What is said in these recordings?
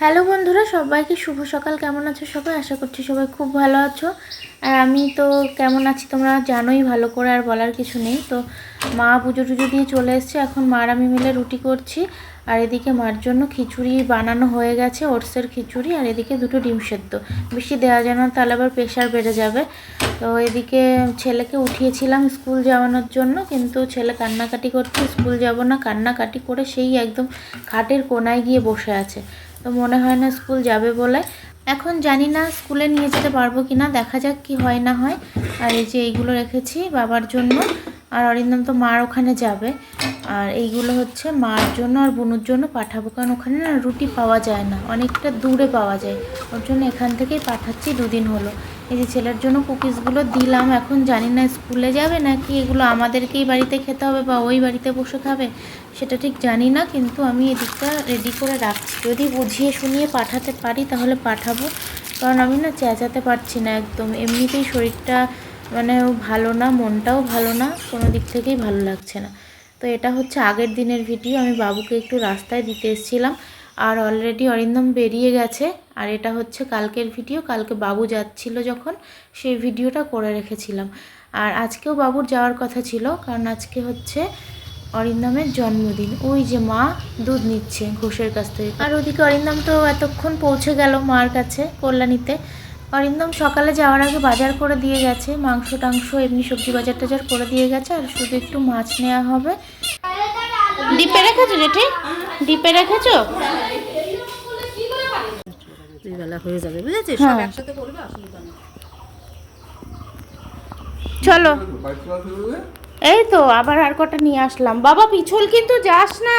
Hello বন্ধুরা, সবাইকে শুভ সকাল। কেমন আছো সবাই? আশা করছি সবাই খুব ভালো আছো। আর আমি তো কেমন আছি তোমরা জানোই, ভালো করে আর বলার কিছু নেই। তো মা পুজো টুজো দিয়ে চলে এসছে, এখন মার আমি মিলে রুটি করছি। আর এদিকে মার জন্য খিচুড়ি বানানো হয়ে গেছে, ওটসের খিচুড়ি। আর এদিকে দুটো ডিম সেদ্ধ। বেশি দেওয়া যায় না, তাহলে আবার প্রেশার বেড়ে যাবে। তো এদিকে ছেলেকে উঠিয়েছিলাম স্কুল যাওয়ানোর জন্য, কিন্তু ছেলে কান্নাকাটি করছে, স্কুল যাব না। কান্নাকাটি করে সেই একদম খাটের কোনায় গিয়ে বসে আছে। তো মনে হয় না স্কুল যাবে বলে। এখন জানি না স্কুলে নিয়ে যেতে পারব কি না দেখা যাক কি হয় না হয়। আর এই যে এইগুলো রেখেছি বাবার জন্য। আর অরিন্দম তো মার ওখানে যাবে। আর এইগুলো হচ্ছে মার জন্য আর বোনুর জন্য পাঠাবো। কারণ ওখানে না রুটি পাওয়া যায় না। অনেকটা দূরে পাওয়া যায়। ওর জন্য এখান থেকেই পাঠাচ্ছি, দুদিন হলো। এই যে ছেলের জন্য কুকিজগুলো দিলাম। এখন জানি না স্কুলে যাবে নাকি এগুলো আমাদেরকেই বাড়িতে খেতে হবে বা ওই বাড়িতে বসে খাবে, সেটা ঠিক জানি না। কিন্তু আমি এদিকটা রেডি করে রাখছি। যদি বুঝিয়ে শুনিয়ে পাঠাতে পারি তাহলে পাঠাবো। কারণ আমি না চেঁচাতে পারছি না একদম। এমনিতেই শরীরটা মানে ভালো না, মনটাও ভালো না, কোনো দিক থেকেই ভালো লাগছে না। তো এটা হচ্ছে আগের দিনের ভিডিও, আমি বাবুকে একটু রাস্তায় দিতে এসেছিলাম। আর অলরেডি অরিন্দম বেরিয়ে গেছে, আর এটা হচ্ছে কালকের ভিডিও, কালকে বাবু যাচ্ছিল যখন, সেই ভিডিওটা করে রেখেছিলাম। আর আজকেও বাবুর যাওয়ার কথা ছিল, কারণ আজকে হচ্ছে অরিন্দমের জন্মদিন। ওই যে মা দুধ নিচ্ছে ঘোষের কাছ থেকে। আর ওদিকে অরিন্দম তো এতক্ষণ পৌঁছে গেল মার কাছে কল্যাণীতে। অরিন্দম সকালে যাওয়ার আগে বাজার করে দিয়ে গেছে। মাংস টাংস এমনি সবজি বাজার টাজার করে দিয়ে গেছে। আর শুধু একটু মাছ নেওয়া হবে। ডিপে রেখেছো জেঠি? ডিপে রেখেছো? বেলা হয়ে যাবে বুঝেছিস। সব একসাথে করবে অসুবিধা নেই চলো। এই তো আবার আর কটা নিয়ে আসলাম। বাবা পিছল কিন্তু যাস না।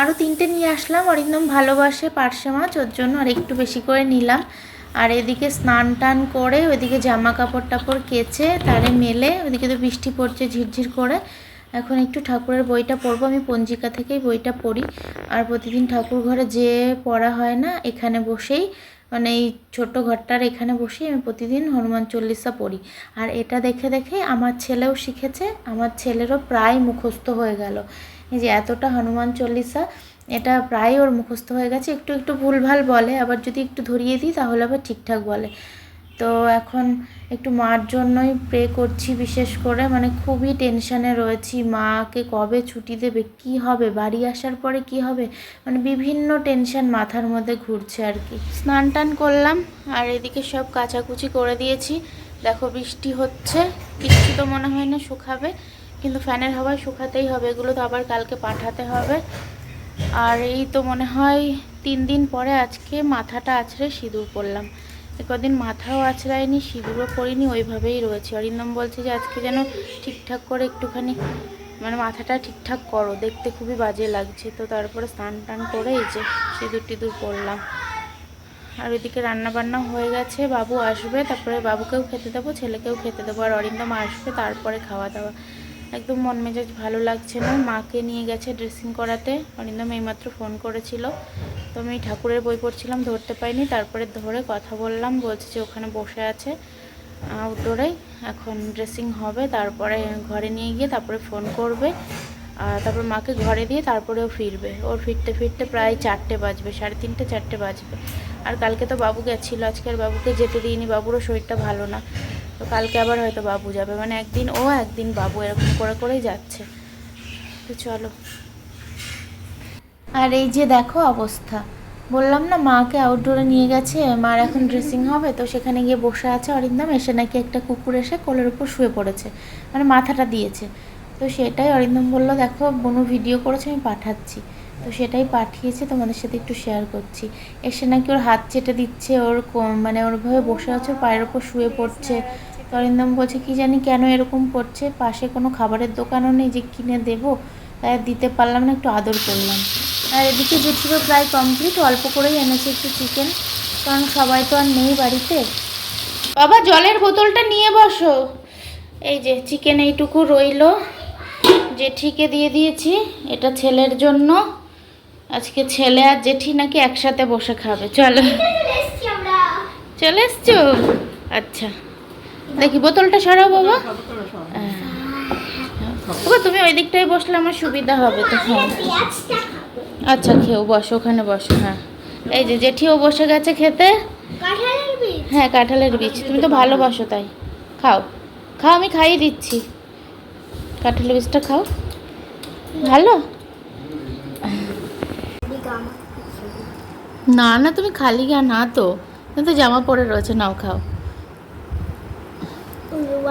আরও তিনটে নিয়ে আসলাম। অরিন্দম ভালোবাসে পার্শে মাছ ওর জন্য আর একটু বেশি করে নিলাম। আর এদিকে স্নান টান করে ওইদিকে জামা কাপড় টাপড় কেচে তারে মেলে, ওইদিকে তো বৃষ্টি পড়ছে ঝিরঝির করে। এখন একটু ঠাকুরের বইটা পড়ব, আমি পঞ্জিকা থেকেই বইটা পড়ি। আর প্রতিদিন ঠাকুর ঘরে যে পড়া হয় না, এখানে বসেই মানে এই ছোট্ট ঘরটার এখানে বসেই আমি প্রতিদিন হনুমান চল্লিশা পড়ি। আর এটা দেখে দেখে আমার ছেলেও শিখেছে, আমার ছেলেরও প্রায় মুখস্থ হয়ে গেল। এই যে এতটা হনুমান চল্লিশা এটা প্রায় ওর মুখস্থ হয়ে গেছে। একটু একটু ভুলভাল বলে, আবার যদি একটু ধরিয়ে দিই তাহলে আবার ঠিকঠাক বলে। তো এখন একটু মার জন্যই প্রে করছি বিশেষ করে। মানে খুবই টেনশানে রয়েছি। মাকে কবে ছুটি দেবে? কি হবে? বাড়ি আসার পরে কি হবে? মানে বিভিন্ন টেনশন মাথার মধ্যে ঘুরছে আর কি। স্নান টান করলাম আর এদিকে সব কাচাকুচি করে দিয়েছি। দেখো বৃষ্টি হচ্ছে। কিছু তো মনে হয় না শুকাবে। কিন্তু ফ্যানের হাওয়ায় শুকাতেই হবে। এগুলো তো আবার কালকে পাঠাতে হবে। আর এই তো মনে হয় তিন দিন পরে আজকে মাথাটা আছড়ে সিঁদুর পরলাম এ কদিন মাথাও আছড়ায়নি, সিঁদুরও পরিনি ওইভাবেই রয়েছে। অরিন্দম বলছে যে আজকে যেন ঠিকঠাক করে একটুখানি মানে মাথাটা ঠিকঠাক করো, দেখতে খুবই বাজে লাগছে। তো তারপরে স্নান টান করে এই যে সিঁদুর টিঁদুর পরলাম আর ওইদিকে রান্না বান্না হয়ে গেছে, বাবু আসবে, তারপরে বাবুকেও খেতে দেবো, ছেলেকেও খেতে দেবো, আর অরিন্দম আসবে, তারপরে খাওয়া দাওয়া। একদম মন মেজাজ ভালো লাগছে না। মাকে নিয়ে গেছে ড্রেসিং করাতে। অরিন্দম এইমাত্র ফোন করেছিল। তো আমি ঠাকুরের বই পড়ছিলাম, ধরতে পাইনি তারপরে ধরে কথা বললাম, বলছে যে ওখানে বসে আছে আউটডোরে এখন ড্রেসিং হবে। তারপরে ঘরে নিয়ে গিয়ে তারপরে ফোন করবে। আর তারপর মাকে ঘরে দিয়ে তারপরে ও ফিরবে। ওর ফিরতে ফিরতে প্রায় চারটে বাজবে, সাড়ে তিনটে, চারটে বাজবে। আর কালকে তো বাবু গেছিল। আজকে আর বাবুকে যেতে দিইনি। বাবুরও শরীরটা ভালো না। তো কালকে আবার হয়তো বাবু যাবে। মানে একদিন ও, একদিন বাবু এরকম করে করেই যাচ্ছে। তো চলো। আর এই যে দেখো অবস্থা। বললাম না, মাকে আউটডোরে নিয়ে গেছে, মার এখন ড্রেসিং হবে, তো সেখানে গিয়ে বসে আছে অরিন্দম, এসে নাকি একটা কুকুর এসে কোলের উপর শুয়ে পড়েছে মানে মাথাটা দিয়েছে। তো সেটাই অরিন্দম বলল, দেখো বনু ভিডিও করেছে, আমি পাঠাচ্ছি। তো সেটাই পাঠিয়েছে, তোমাদের সাথে একটু শেয়ার করছি। এসে নাকি ওর হাত চেটে দিচ্ছে, ওর মানে ওরভাবে বসে আছে পায়ের ওপর শুয়ে পড়ছে। তরিন্দম বলছে, কি জানি কেন এরকম করছে? পাশে কোনো খাবারের দোকানও নেই যে কিনে দেবো। তাই দিতে পারলাম না, একটু আদর করলাম। আর এদিকে জেঠিরও প্রায় কমপ্লিট অল্প করেই এনেছে একটু চিকেন কারণ সবাই তো আর নেই বাড়িতে। বাবা, জলের বোতলটা নিয়ে বসো। এই যে চিকেন এইটুকু রইল। জেঠিকে দিয়ে দিয়েছি, এটা ছেলের জন্য। আজকে ছেলে আর জেঠি নাকি একসাথে বসে খাবে, চলো। চলে এসছো? আচ্ছা। দেখি, বোতলটা সরাও, বাবা। হ্যাঁ। বাবা, তুমি ওই দিকটায় বসলে আমার সুবিধা হবে তো। হ্যাঁ। আচ্ছা খেও, বসো, ওখানে বসো হ্যাঁ। এই যে, জেঠিও বসে গেছে খেতে। হ্যাঁ কাঁঠালের বীজ। তুমি তো ভালোবাসো, তাই। খাও। খাও, আমি খাইয়ে দিচ্ছি। কাঁঠালের বীজটা খাও। ভালো? না না তুমি খালি গা না তো। তুমি তো জামা পরে রয়েছে নাও খাও।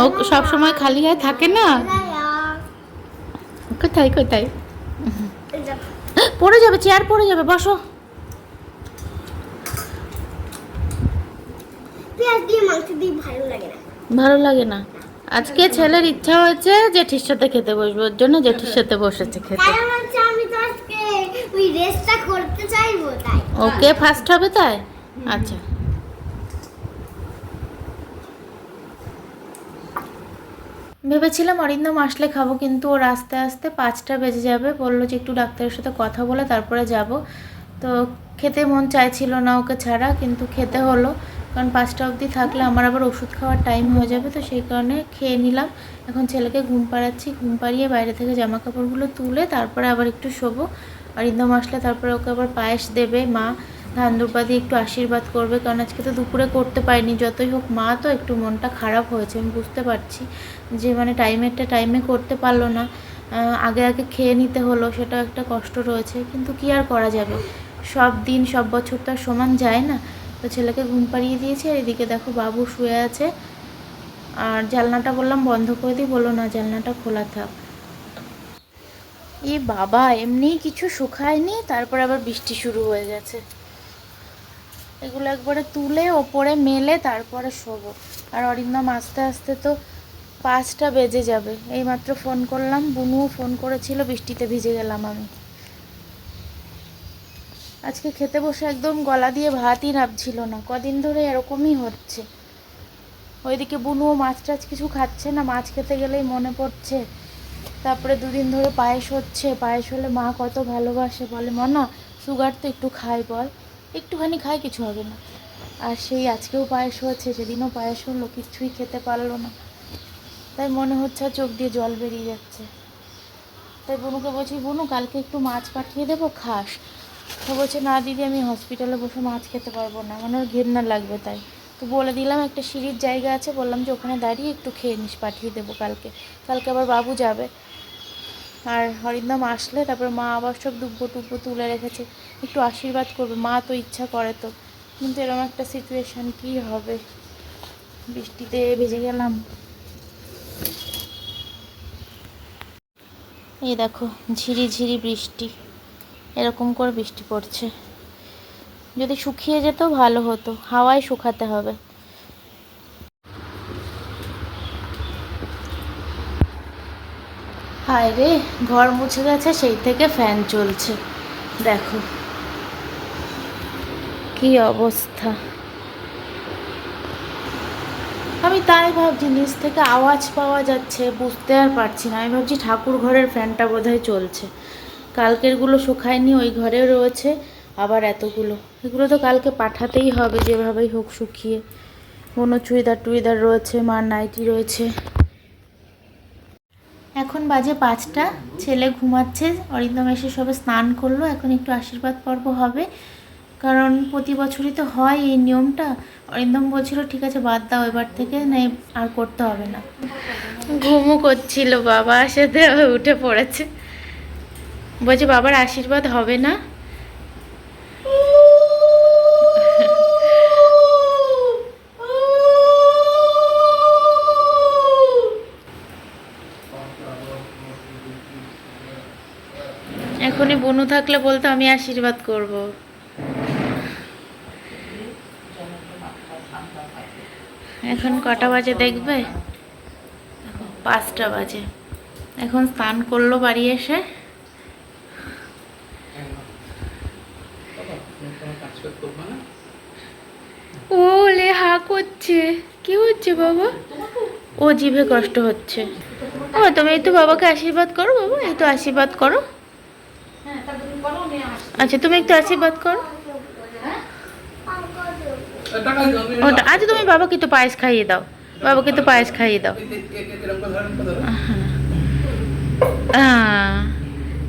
ও সব সময় খালি গায়ে থাকে না? কোথায় কোথায়? পড়ে যাবে চেয়ার পড়ে যাবে বসো। ভালো লাগে না। ভালো লাগে না। আজকে ছেলের ইচ্ছা হয়েছে জেঠির সাথে খেতে বসবো ওর জন্য জেঠির সাথে বসেছে খেতে। আমি তো আজকে ওই রেসটা করতে চাইব তাই। ওকে ফার্স্ট হবে তাই? আচ্ছা। ভেবেছিলাম অরিন্দম আসলে খাব কিন্তু ওর আস্তে আস্তে পাঁচটা বেজে যাবে। বলল যে একটু ডাক্তারের সাথে কথা বলে তারপরে যাব। তো খেতে মন চাইছিল না ওকে ছাড়া কিন্তু খেতে হলো। কারণ পাঁচটা অবধি থাকলে আমার আবার ওষুধ খাওয়ার টাইম হয়ে যাবে তো সেই কারণে খেয়ে নিলাম। এখন ছেলেকে ঘুম পাড়াচ্ছি ঘুম পাড়িয়ে বাইরে থেকে জামা কাপড়গুলো তুলে তারপরে আবার একটু শোবো। অরিন্দম আসলে তারপরে ওকে আবার পায়েস দেবে। মা ধান দিয়ে একটু আশীর্বাদ করবে, কারণ আজকে তো দুপুরে করতে পারিনি। যতই হোক, মা তো একটু মনটা খারাপ হয়েছে, আমি বুঝতে পারছি যে মানে টাইমেরটা টাইমে করতে পারল না। আগে আগে খেয়ে নিতে হলো, সেটা একটা কষ্ট রয়েছে, কিন্তু কি আর করা যাবে? সব দিন, সব বছর তো আর সমান যায় না। তো ছেলেকে ঘুম পাড়িয়ে দিয়েছি, আর এদিকে দেখো বাবু শুয়ে আছে। আর জানলাটা বললাম বন্ধ করে দিই বলো না, জানলাটা খোলা থাক। এ বাবা, এমনি কিছু শুকায়নি? তারপর আবার বৃষ্টি শুরু হয়ে গেছে। এগুলো একবারে তুলে ওপরে মেলে, তারপরে শোবো। আর অরিন্দম আস্তে আস্তে তো পাঁচটা বেজে যাবে। এইমাত্র ফোন করলাম, বুনুও ফোন করেছিল, বৃষ্টিতে ভিজে গেলাম আমি। আজকে খেতে বসে একদম গলা দিয়ে ভাতই নাবছিল না। কদিন ধরে এরকমই হচ্ছে। ওইদিকে বুনুও মাছ টাছ কিছু খাচ্ছে না, মাছ খেতে গেলেই মনে পড়ছে তারপরে দুদিন ধরে পায়েস হচ্ছে, পায়েস হলে মা কত ভালোবাসে বলে, মনা সুগার তো একটু খাই বল। একটুখানি খাই, কিছু হবে না। আর সেই আজকেও পায়েস হয়েছে, সেদিনও পায়েস হলো, কিছুই খেতে পারল না। তাই মনে হচ্ছে চোখ দিয়ে জল বেরিয়ে যাচ্ছে। তাই বনুকে বলছি, বনু, কালকে একটু মাছ পাঠিয়ে দেবো, খাস। তো বলছে, না, দিদি, আমি হসপিটালে বসে মাছ খেতে পারব না মানে ওর ঘেন্না লাগবে তাই। তো বলে দিলাম, একটা সিঁড়ির জায়গা আছে, বললাম যে ওখানে দাঁড়িয়ে একটু খেয়ে নিস, পাঠিয়ে দেবো কালকে। কালকে আবার বাবু যাবে। আর হরিন্দম আসলে, তারপর মা আবার সব দুব্বো টুব্বো তুলে রেখেছে। একটু আশীর্বাদ করবে, মা তো ইচ্ছা করে তো। কিন্তু এরকম একটা সিচুয়েশান কি হবে? বৃষ্টিতে ভেজে গেলাম। এই দেখো ঝিরি ঝিরি বৃষ্টি। এরকম করে বৃষ্টি পড়ছে। যদি শুকিয়ে যেত ভালো হতো, হাওয়ায় শুকাতে হবে। হায় রে, ঘর মুছে গেছে, সেই থেকে ফ্যান চলছে। দেখো। কি অবস্থা। আমি তাই ভাবছি, নিচ থেকে আওয়াজ পাওয়া যাচ্ছে, বুঝতে আর পারছি না। আমি ভাবছি ঠাকুর ঘরের ফ্যানটা বোধহয় চলছে। কালকেরগুলো শুকায়নি, ওই ঘরেও রয়েছে। আবার এতগুলো। এগুলো তো কালকে পাঠাতেই হবে, যেভাবেই হোক শুকিয়ে। কোনো চুড়িদার টুড়িদার রয়েছে, মার নাইটি রয়েছে। এখন বাজে পাঁচটা, ছেলে ঘুমাচ্ছে, অরিন্দম এসে সবে স্নান করল, এখন একটু আশীর্বাদ পর্ব হবে। কারণ প্রতি বছরই তো হয় এই নিয়মটা। অরিন্দম বলছিল, ঠিক আছে, বাদ দাও এবার থেকে, না, আর করতে হবে না। ঘুমও করছিল বাবা সাথে উঠে পড়েছে। বলছে, বাবার আশীর্বাদ হবে না। বনু থাকলে বলতো, আমি আশীর্বাদ করব। এখন কটা বাজে দেখবে? পাঁচটা বাজে। এখন স্নান করল বাড়ি এসে। ও লে, হা করছে। কি হচ্ছে বাবা? ও জিভে কষ্ট হচ্ছে। ও, তুমি একটু বাবাকে আশীর্বাদ করো বাবা একটু আশীর্বাদ করো। আচ্ছা তুমি একটু আশীর্বাদ করো। ওটা আচ্ছা তুমি বাবাকে তো পায়েস খাইয়ে দাও। বাবাকে তো পায়েস খাইয়ে দাও।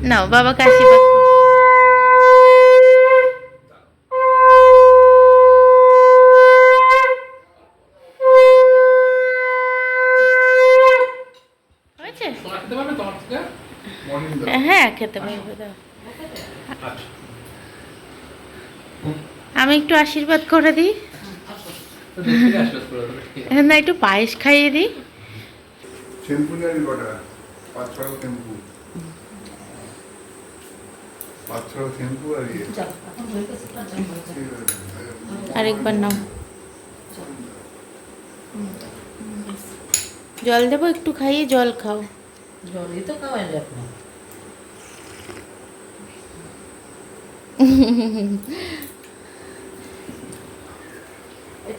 নাও বাবাকে আশীর্বাদ হ্যাঁ খেতে পারবে দাও। হ্যাঁ, আমি একটু আশীর্বাদ করে দিই। না একটু পায়েস খাইয়ে দিই। ইয়ে। আরেকবার নাও। জল দেবো একটু খাইয়ে জল খাও। জলই তো খাওয়াই যাবে না এই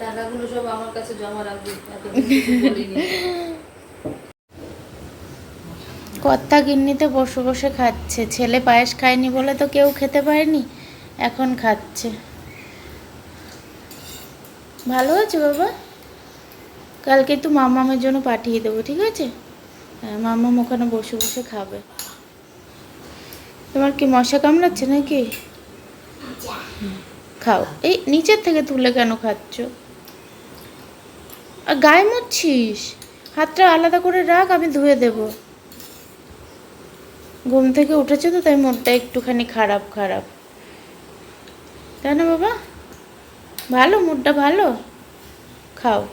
টাকাগুলো কর্তা গিন্নিতে বসে বসে খাচ্ছে। ছেলে পায়েস খায়নি বলে তো কেউ খেতে পারেনি, এখন খাচ্ছে। ভালো আছে বাবা? কালকে একটু মামামের জন্য পাঠিয়ে দেবো, ঠিক আছে? হ্যাঁ মামাম ওখানে বসে বসে খাবে। তোমার কি মশা কামড়াচ্ছে নাকি? খাও। এই নিচের থেকে তুলে কেন খাচ্ছ? আর গায়ে মুচ্ছিস? হাতটা আলাদা করে রাখ, আমি ধুয়ে দেবো। ঘুম থেকে উঠেছে তো, তাই মনটা একটুখানি খারাপ খারাপ। তাই না বাবা? ভালো, মুডটা ভালো? খাও।